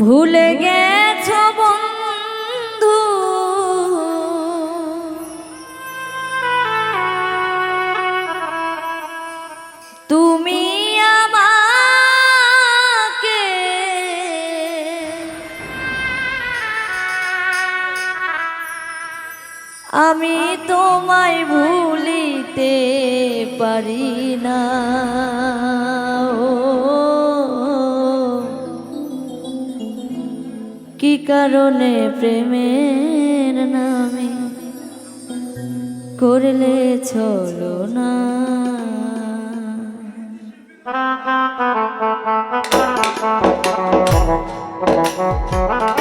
ভুলে গেছ বন্ধু। তুমি আমাকে আমি তোমায় ভুলিতে পারি না। কারণে প্রেমের নামে করলে চলো না। ভুলে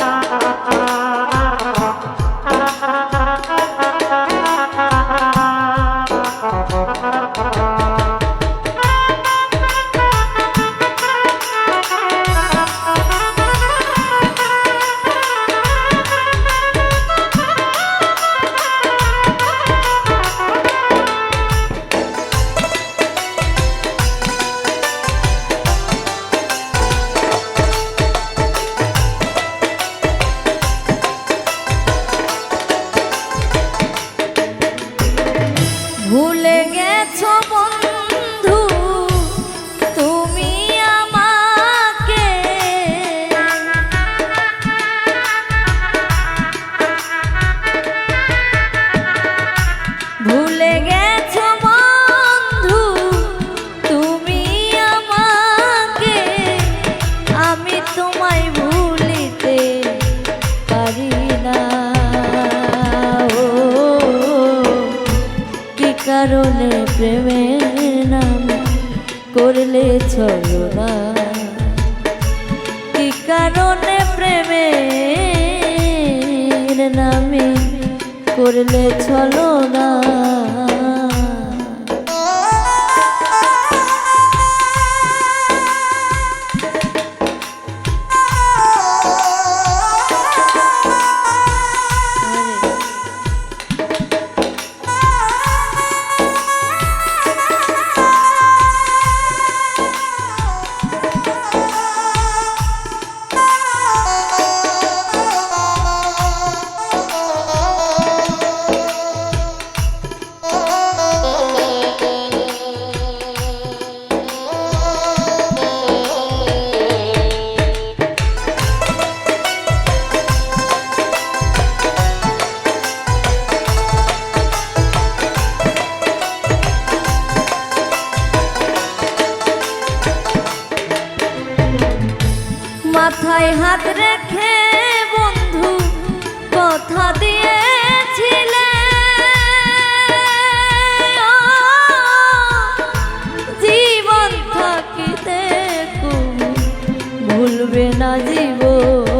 করলে চলো না। কি কারণে প্রেমের নামে করলে চলো না? মাথায় হাত রেখে বন্ধু কথা দিয়েছিলে। জীবন থাকিতে ভুলবে না জীবন।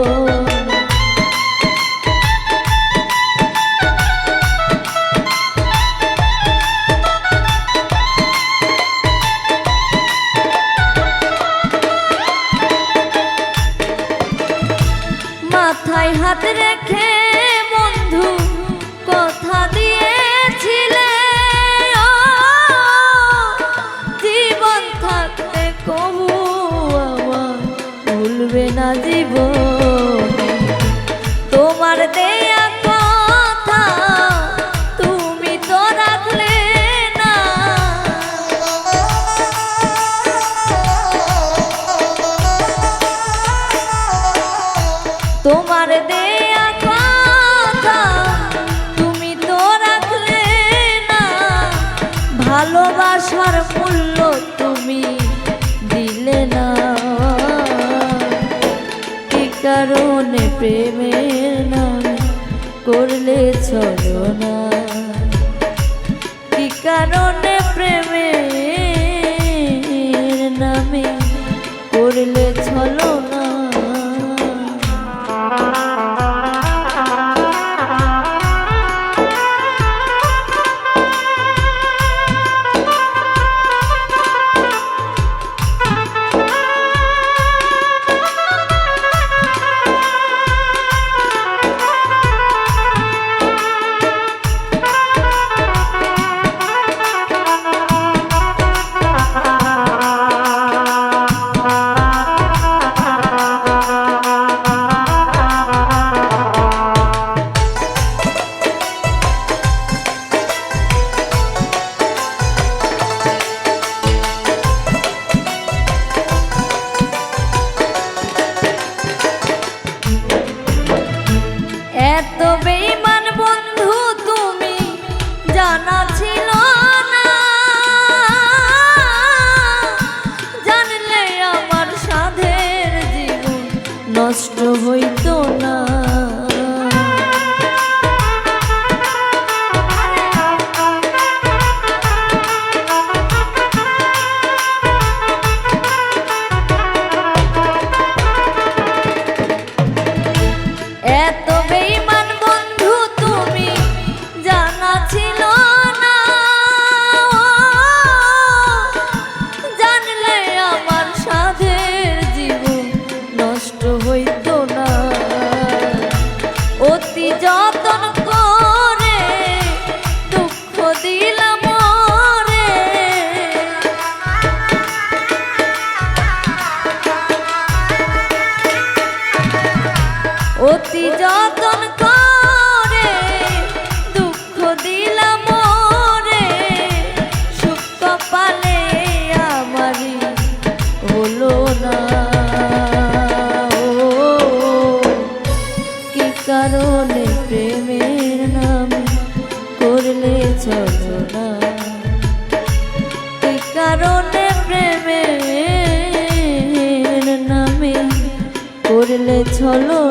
কারণে প্রেমের নামে করলে চলো না। এত বেইমান বন্ধু তুমি জানা ছিল কারণে প্রেমের নামে করলে চলো না। কারণে প্রেমের নামে করলে চলো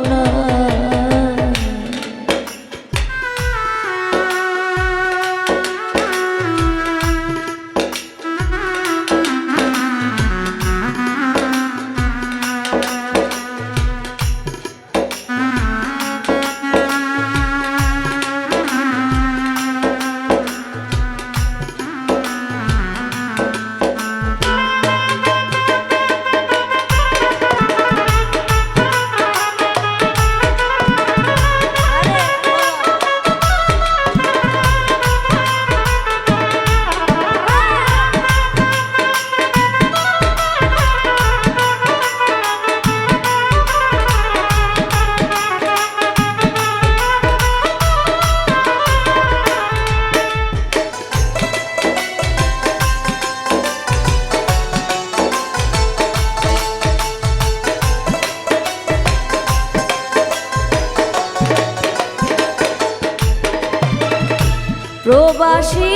প্রবাসী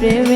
Baby.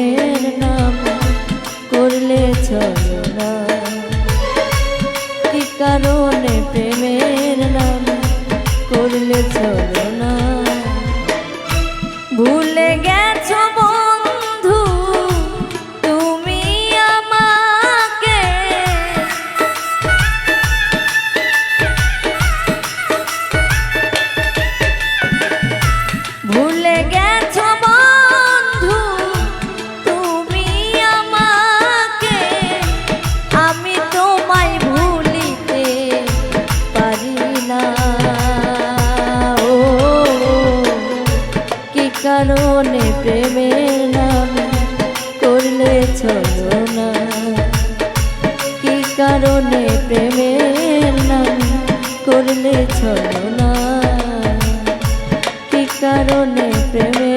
siempre